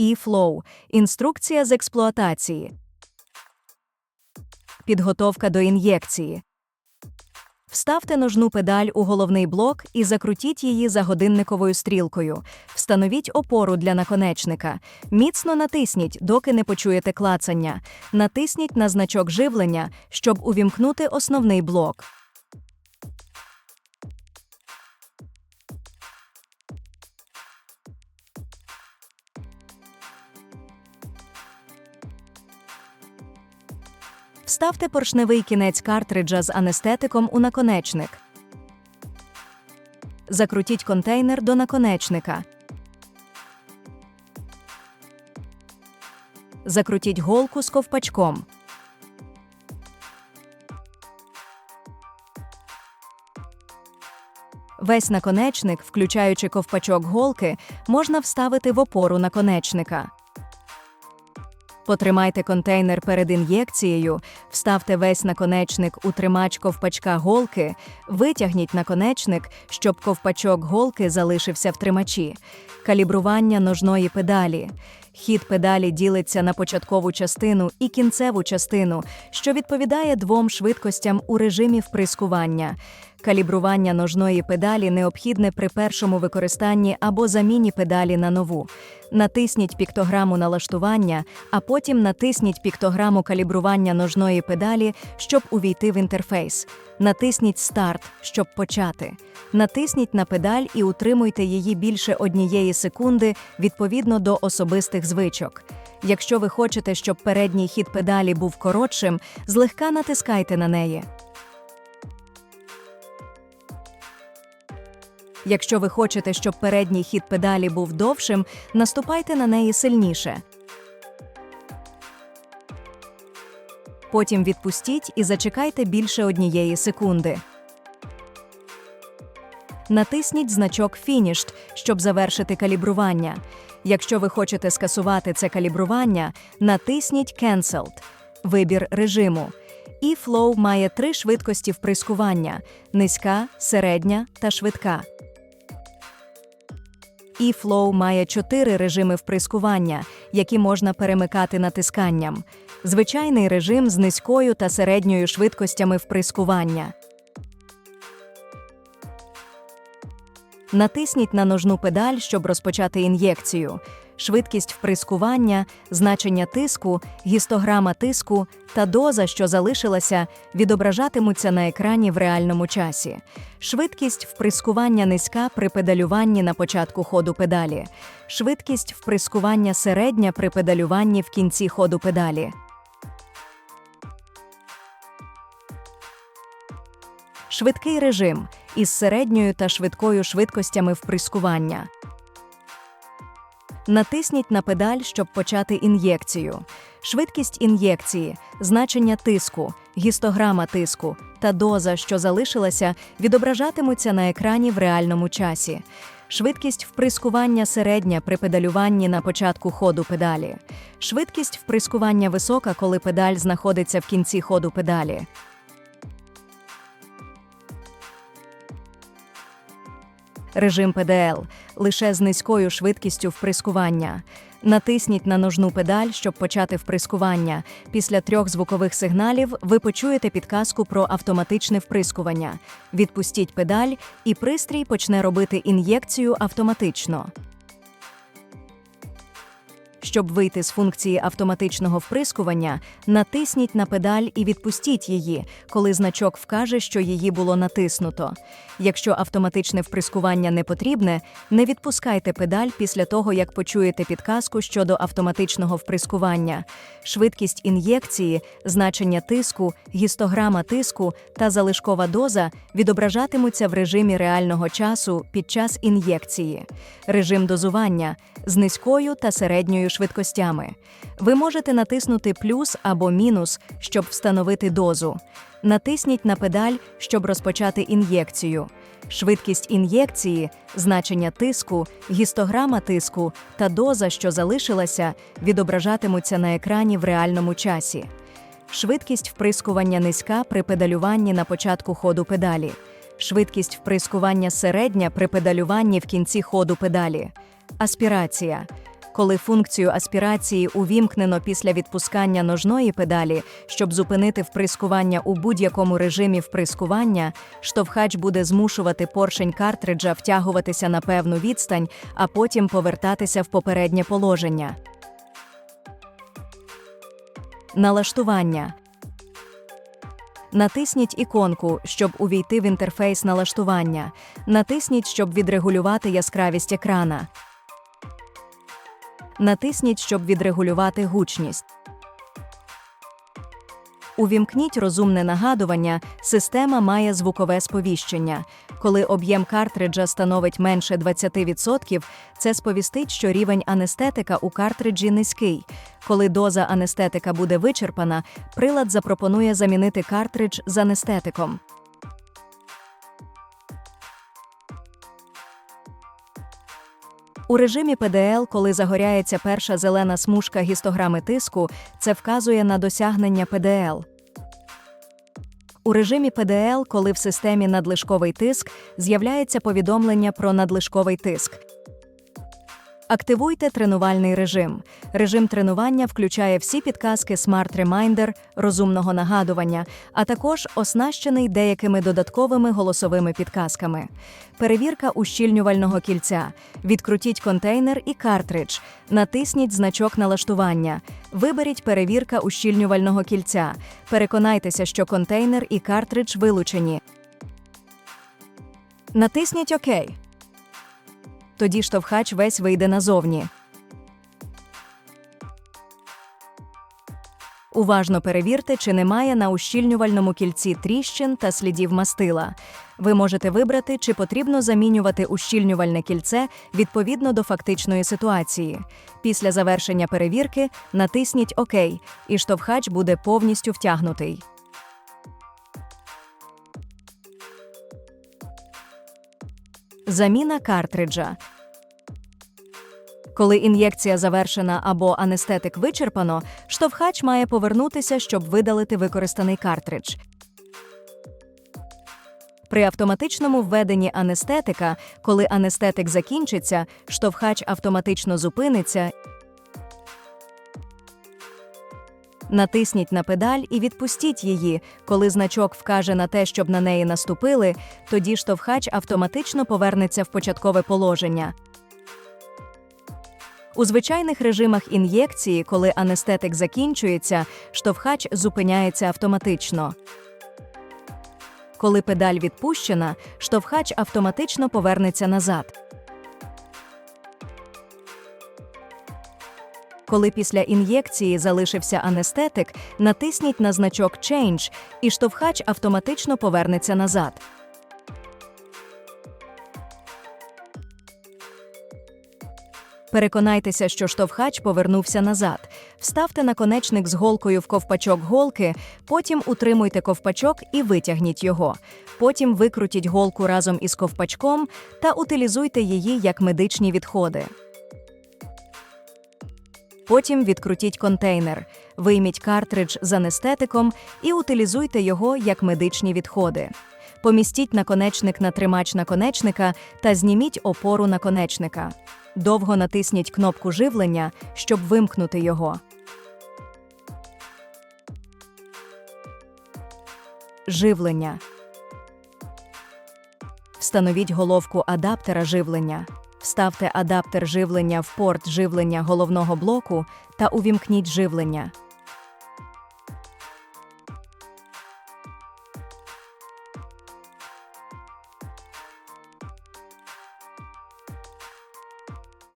E-Flow – інструкція з експлуатації. Підготовка до ін'єкції. Вставте ножну педаль у головний блок і закрутіть її за годинниковою стрілкою. Встановіть опору для наконечника. Міцно натисніть, доки не почуєте клацання. Натисніть на значок живлення, щоб увімкнути основний блок. Вставте поршневий кінець картриджа з анестетиком у наконечник. Закрутіть контейнер до наконечника. Закрутіть голку з ковпачком. Весь наконечник, включаючи ковпачок голки, можна вставити в опору наконечника. Потримайте контейнер перед ін'єкцією, вставте весь наконечник у тримач ковпачка голки, витягніть наконечник, щоб ковпачок голки залишився в тримачі. Калібрування ножної педалі. Хід педалі ділиться на початкову частину і кінцеву частину, що відповідає двом швидкостям у режимі вприскування. Калібрування ножної педалі необхідне при першому використанні або заміні педалі на нову. Натисніть піктограму налаштування, а потім натисніть піктограму калібрування ножної педалі, щоб увійти в інтерфейс. Натисніть Старт, щоб почати. Натисніть на педаль і утримуйте її більше однієї секунди відповідно до особистих звичок. Якщо ви хочете, щоб передній хід педалі був коротшим, злегка натискайте на неї. Якщо ви хочете, щоб передній хід педалі був довшим, наступайте на неї сильніше. Потім відпустіть і зачекайте більше однієї секунди. Натисніть значок Finished, щоб завершити калібрування. Якщо ви хочете скасувати це калібрування, натисніть Cancelled – вибір режиму. E-Flow має три швидкості вприскування – низька, середня та швидка. E-Flow має чотири режими вприскування, які можна перемикати натисканням. Звичайний режим з низькою та середньою швидкостями вприскування. Натисніть на ножну педаль, щоб розпочати ін'єкцію. Швидкість вприскування, значення тиску, гістограма тиску та доза, що залишилася, відображатимуться на екрані в реальному часі. Швидкість вприскування низька при педалюванні на початку ходу педалі. Швидкість вприскування середня при педалюванні в кінці ходу педалі. Швидкий режим із середньою та швидкою швидкостями вприскування. Натисніть на педаль, щоб почати ін'єкцію. Швидкість ін'єкції, значення тиску, гістограма тиску та доза, що залишилася, відображатимуться на екрані в реальному часі. Швидкість вприскування середня при педалюванні на початку ходу педалі. Швидкість вприскування висока, коли педаль знаходиться в кінці ходу педалі. Режим ПДЛ лише з низькою швидкістю вприскування. Натисніть на ножну педаль, щоб почати вприскування. Після трьох звукових сигналів ви почуєте підказку про автоматичне вприскування. Відпустіть педаль, і пристрій почне робити ін'єкцію автоматично. Щоб вийти з функції автоматичного вприскування, натисніть на педаль і відпустіть її, коли значок вкаже, що її було натиснуто. Якщо автоматичне вприскування не потрібне, не відпускайте педаль після того, як почуєте підказку щодо автоматичного вприскування. Швидкість ін'єкції, значення тиску, гістограма тиску та залишкова доза відображатимуться в режимі реального часу під час ін'єкції. Режим дозування з низькою та середньою швидкостями. Ви можете натиснути плюс або мінус, щоб встановити дозу. Натисніть на педаль, щоб розпочати ін'єкцію. Швидкість ін'єкції, значення тиску, гістограма тиску та доза, що залишилася, відображатимуться на екрані в реальному часі. Швидкість вприскування низька при педалюванні на початку ходу педалі. Швидкість вприскування середня при педалюванні в кінці ходу педалі. Аспірація. Коли функцію аспірації увімкнено після відпускання ножної педалі, щоб зупинити вприскування у будь-якому режимі вприскування, штовхач буде змушувати поршень картриджа втягуватися на певну відстань, а потім повертатися в попереднє положення. Налаштування. Натисніть іконку, щоб увійти в інтерфейс налаштування. Натисніть, щоб відрегулювати яскравість екрана. Натисніть, щоб відрегулювати гучність. Увімкніть розумне нагадування. Система має звукове сповіщення. Коли об'єм картриджа становить менше 20%, це сповістить, що рівень анестетика у картриджі низький. Коли доза анестетика буде вичерпана, прилад запропонує замінити картридж з анестетиком. У режимі ПДЛ, коли загоряється перша зелена смужка гістограми тиску, це вказує на досягнення ПДЛ. У режимі ПДЛ, коли в системі надлишковий тиск, з'являється повідомлення про надлишковий тиск. Активуйте тренувальний режим. Режим тренування включає всі підказки Smart Reminder, розумного нагадування, а також оснащений деякими додатковими голосовими підказками. Перевірка ущільнювального кільця. Відкрутіть контейнер і картридж. Натисніть значок налаштування. Виберіть перевірка ущільнювального кільця. Переконайтеся, що контейнер і картридж вилучені. Натисніть ОК. Тоді штовхач весь вийде назовні. Уважно перевірте, чи немає на ущільнювальному кільці тріщин та слідів мастила. Ви можете вибрати, чи потрібно замінювати ущільнювальне кільце відповідно до фактичної ситуації. Після завершення перевірки натисніть ОК, і штовхач буде повністю втягнутий. Заміна картриджа. Коли ін'єкція завершена або анестетик вичерпано, штовхач має повернутися, щоб видалити використаний картридж. При автоматичному введенні анестетика, коли анестетик закінчиться, штовхач автоматично зупиниться. Натисніть на педаль і відпустіть її. Коли значок вкаже на те, щоб на неї наступили, тоді штовхач автоматично повернеться в початкове положення. У звичайних режимах ін'єкції, коли анестетик закінчується, штовхач зупиняється автоматично. Коли педаль відпущена, штовхач автоматично повернеться назад. Коли після ін'єкції залишився анестетик, натисніть на значок Change, і штовхач автоматично повернеться назад. Переконайтеся, що штовхач повернувся назад. Вставте наконечник з голкою в ковпачок голки, потім утримуйте ковпачок і витягніть його. Потім викрутіть голку разом із ковпачком та утилізуйте її як медичні відходи. Потім відкрутіть контейнер, вийміть картридж з анестетиком і утилізуйте його як медичні відходи. Помістіть наконечник на тримач наконечника та зніміть опору наконечника. Довго натисніть кнопку живлення, щоб вимкнути його. Живлення. Встановіть головку адаптера живлення. Вставте адаптер живлення в порт живлення головного блоку та увімкніть живлення.